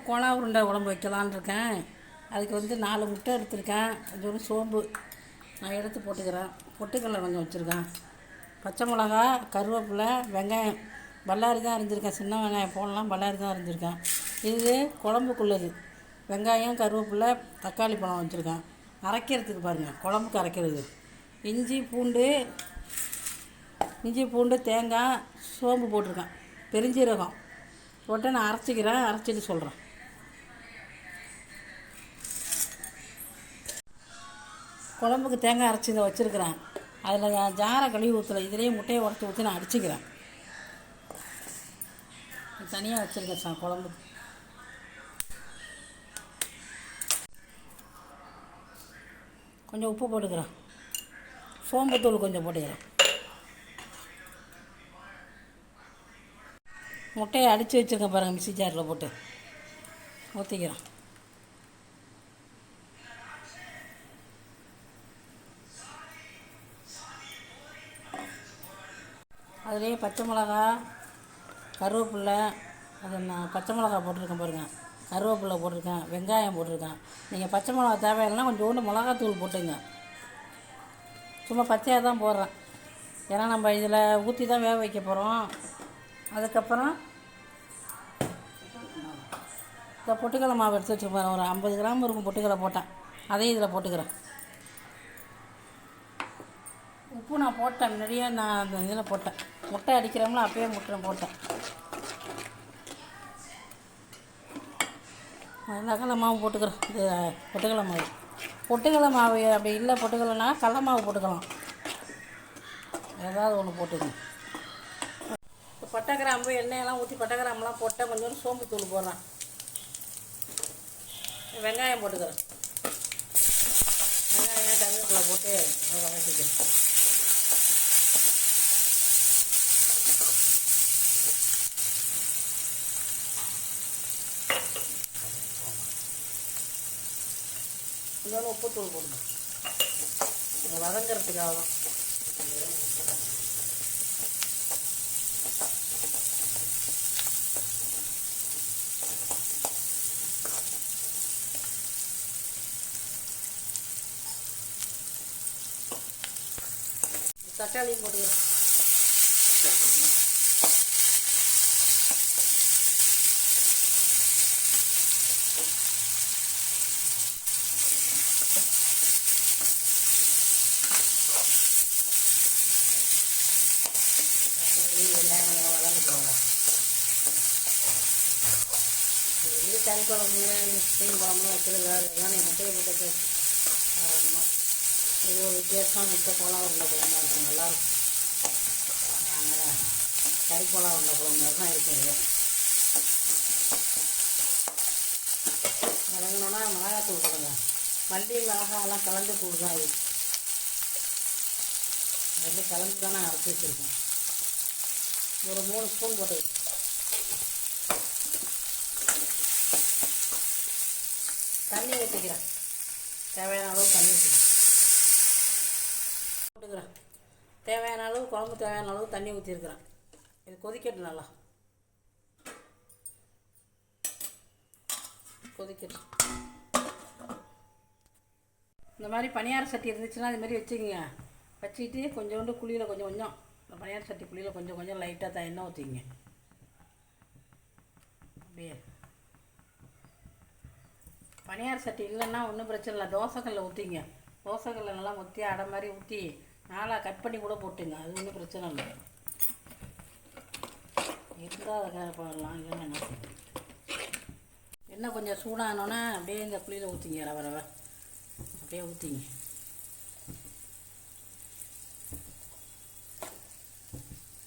செய்யலான்னு இருக்கேன். அதுக்கு வந்து நாலு முட்டை எடுத்திருக்கேன். கொஞ்சோண்டு சோம்பு. நான் எடுத்து போட்டுக்கிறேன். பொட்டுக்கடலை கொஞ்சம் வச்சுருக்கேன். பச்சை மிளகா கருவேப்பிலை வெங்காயம். பல்லாரி தான் அரிஞ்சிருக்கேன். சின்ன வெங்காயம் போடலாம். பல்லாரி தான் அரிஞ்சிருக்கேன். இது குழம்புக்குள்ளது. வெங்காயம் கருவேப்பிலை தக்காளி பழம் வச்சுருக்கேன். அரைக்கிறதுக்கு பாருங்கள் குழம்புக்கு அரைக்கிறது. இஞ்சி பூண்டு இஞ்சி பூண்டு தேங்காய் சோம்பு போட்டிருக்கேன். பெருஞ்சீரகம். போட்டு நான் அரைச்சிக்கிறேன். அரைச்சிட்டு சொல்கிறேன் குழம்புக்கு தேங்காய் அரைச்சி இதை வச்சுருக்கிறேன். அதில் நான் ஜாரை கழுவி ஊற்றலை இதுலேயே முட்டையை உடச்சி ஊற்றி நான் அடிச்சுக்கிறேன். தனியாக வச்சுருக்கேன் சார் குழம்புக்கு. கொஞ்சம் உப்பு போட்டுக்கிறேன். சோம்புத்தூள் கொஞ்சம் போட்டுக்கிறேன். முட்டையை அடித்து வச்சுருக்கேன் பாருங்கள் மிக்சி ஜாரில் போட்டு. ஊற்றிக்கிறேன் அதுலேயே பச்சை மிளகா கருவேப்பில்லை அது நான் பச்சை மிளகா போட்டிருக்கேன் பாருங்கள் கருவேப்பில்லை போட்டிருக்கேன் வெங்காயம் போட்டிருக்கேன். நீங்கள் பச்சை மிளகா தேவையில்லைன்னா கொஞ்சோண்டு மிளகாத்தூள் போட்டுங்க. சும்மா பச்சையாக தான் போடுறேன். ஏன்னா நம்ம இதில் ஊற்றி தான் வேக வைக்க போகிறோம் அதுக்கப்புறம் இந்த பொட்டுக்கடலை மாவு எடுத்து வச்சுருப்பேன். ஒரு ஐம்பது கிராம் இருக்கும் பொட்டுக்கடலை போட்டேன். அதையும் இதில் போட்டுக்கிறேன். உப்பு நான் போட்டேன். முன்னாடியே நான் அந்த இதில் போட்டேன். முட்டை அடிக்கிறோம்ல அப்பயே முட்டை போட்டேன். நகலை மாவு போட்டுக்கிறேன். இது பொட்டுக்கடலை மாவு. பொட்டுக்கடலை மாவு அப்படி இல்லை பொட்டுக்கடலைனா கடல மாவு போட்டுக்கலாம். ஏதாவது ஒன்று போட்டுக்கணும். பட்டை கிராம்பு எண்ணெயெல்லாம் ஊற்றி பட்டை கிராம்புலாம் போட்டால் கொஞ்சோண்டு சோம்பு தூள் போடுறேன். வெங்காயம் போட்டுக்கிறேன். வெங்காயம் கருவேப்பிலை போட்டு வதக்கிக்கிறேன். கொஞ்சோண்டு உப்புத்தூள் போடுங்க. இது வதங்கிறதுக்காக தான் தக்காளியும் போட்டுக்கிறேன் தக்காளி வெங்காயம் வதங்கிட்டோங்க பெரிய கறி குழம்பு மீன் குழம்பு வைக்கிறது அதுதான் என் முட்டையை போட்டு ஆமாம் இது ஒரு வித்தியாசமான முட்டை குழம்பு உள்ள குழம்பா இருக்கும் நல்லாயிருக்கும் நாங்கள் கறி குழம்பு உள்ள குழம்பு மாதிரி தான் இருக்கும் இது மிளகா மிளகாத்தூள் கொடுங்க மல்லி மிளகாலாம் கலந்து தூள் தான் இது ரெண்டு கலந்து தானே அரைச்சி வச்சுருக்கோம் ஒரு மூணு ஸ்பூன் போட்டு தண்ணி ஊற்றிக்கிறேன் தேவையான அளவு தண்ணி ஊற்றிக்கிறேன் போட்டுக்கிறேன். தேவையான அளவு குழம்பு தேவையான அளவு தண்ணி ஊற்றிருக்கிறேன் இது கொதிக்கட்டும் நல்லா. கொதிக்கட்டும். இந்த மாதிரி பணியார சட்டி இருந்துச்சுன்னா இது மாதிரி வச்சுக்கோங்க. வச்சுக்கிட்டு கொஞ்சோண்டு குழியில் கொஞ்சம் கொஞ்சம் இந்த பணியார சட்டி குழியில் கொஞ்சம் கொஞ்சம் லைட்டாக தான் எண்ணெய் ஊற்றிங்க அப்படியே. பனியார் சட்டி இல்லைன்னா ஒன்றும் பிரச்சனை இல்லை. தோசைக்கல்ல ஊற்றிங்க தோசைக்கல்ல நல்லா ஊற்றி அடை மாதிரி ஊற்றி நாளாக கட் பண்ணி கூட போட்டுங்க. அது ஒன்றும் பிரச்சனை இல்லை. இருந்தால் அதை பண்ணலாம் இல்லைன்னா என்ன? கொஞ்சம் சூடானோன்னா அப்படியே இந்த புளியில் ஊற்றிங்க ரவ ரவ. அப்படியே ஊற்றிங்க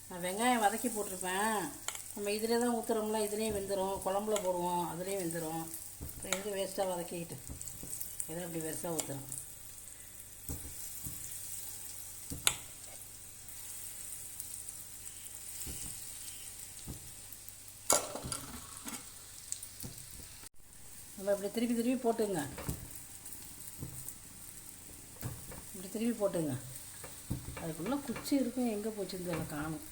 நான் வெங்காயம் வதக்கி போட்டிருப்பேன். நம்ம இதிலே தான் ஊற்றுறோம்ல இதுலேயும் வெந்துடும் குழம்புல போடுவோம் அதுலேயும் வெந்துடும் இப்போ வேஸ்ட்டாக வதக்கிக்கிட்டு எதை அப்படி வேஸ்ட்டாக ஊற்றணும் நம்ம இப்படி திருப்பி திருப்பி போட்டுங்க இப்படி திருப்பி போட்டுங்க அதுக்குள்ளே குச்சி இருக்கும் எங்கே போச்சுன்னு காணும்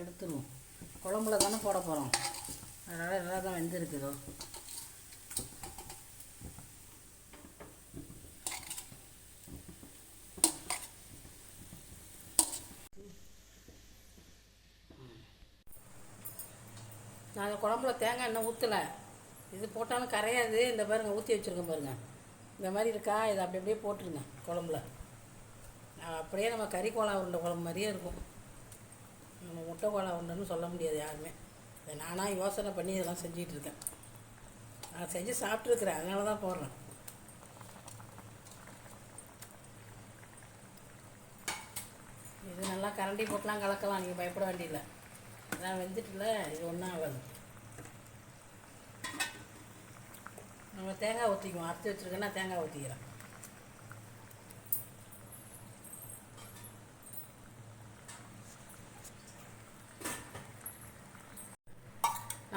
எடுத்துருவோம் குழம்புல தானே போட போகிறோம் அதனால் நல்லா தான் வெந்திருக்குதோ. நாங்கள் குழம்புல தேங்காய் இன்னும் ஊற்றலை இது போட்டாலும் கரையாது. இந்த பாருங்க ஊற்றி வச்சுருக்கேன் பாருங்கள் இந்த மாதிரி இருக்கா? இதை அப்படி அப்படியே போட்டுருங்க குழம்புல. அப்படியே நம்ம கறி கோலா உருண்டை குழம்பு மாதிரியே இருக்கும். நம்ம முட்டை கோலா உருண்டைன்னு சொல்ல முடியாது யாருமே. இதை நானாக யோசனை பண்ணி இதெல்லாம் செஞ்சிகிட்ருக்கேன் நான் செஞ்சு சாப்பிட்ருக்குறேன் அதனால தான் போடுறேன். இது நல்லா கரண்டி போட்டுலாம் கலக்கலாம் நீங்கள் பயப்பட வேண்டியதில்லை. நான் வெந்துட்டுல இது ஒன்றும் ஆகாது நம்ம தேங்காய் ஊற்றிக்குவோம் அரைச்சி வச்சுருக்கேன்னா தேங்காய் ஊற்றிக்கிறேன்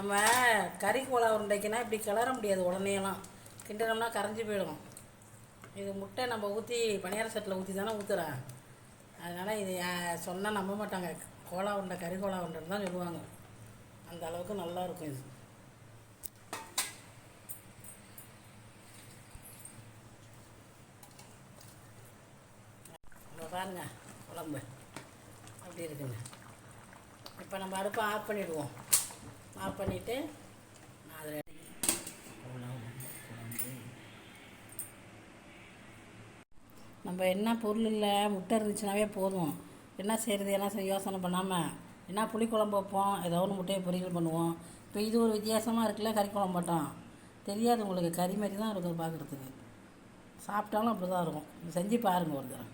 நம்ம கறி கோலா உருண்டைக்குன்னா இப்படி கிளற முடியாது உடனேலாம். கிண்டனம்னா கரைஞ்சி போயிடும். இது முட்டை நம்ம ஊற்றி பணியார சட்டில் ஊற்றி தானே ஊற்றுறேன் அதனால் இது சொன்னால் நம்ப மாட்டாங்க. கோலா உருண்டை கறி கோலா உருண்டைன்னு தான் சொல்லுவாங்க. அந்த அளவுக்கு நல்லா இருக்கும் இது. பாருங்க குழம்பு. அப்படி இருக்குங்க. இப்போ நம்ம அடுப்பை ஆஃப் பண்ணிவிடுவோம் ஆஃப் பண்ணிவிட்டு அதில் நம்ம என்ன பொருள் இல்லை முட்டை இருந்துச்சுனாவே போதும். என்ன செய்கிறது என்ன செய்ய யோசனை பண்ணாமல் என்ன புளிக்குழம்பு வைப்போம் ஏதோ ஒன்று முட்டையை பொரியல் பண்ணுவோம். இப்போ இது ஒரு வித்தியாசமாக இருக்குல்ல கறி குழம்பு மட்டும். தெரியாது உங்களுக்கு கறி மாதிரி தான் இருக்கும் பார்க்குறதுக்கு சாப்பிட்டாலும் அப்படி தான் இருக்கும். செஞ்சு பாருங்கள் ஒரு தடவை.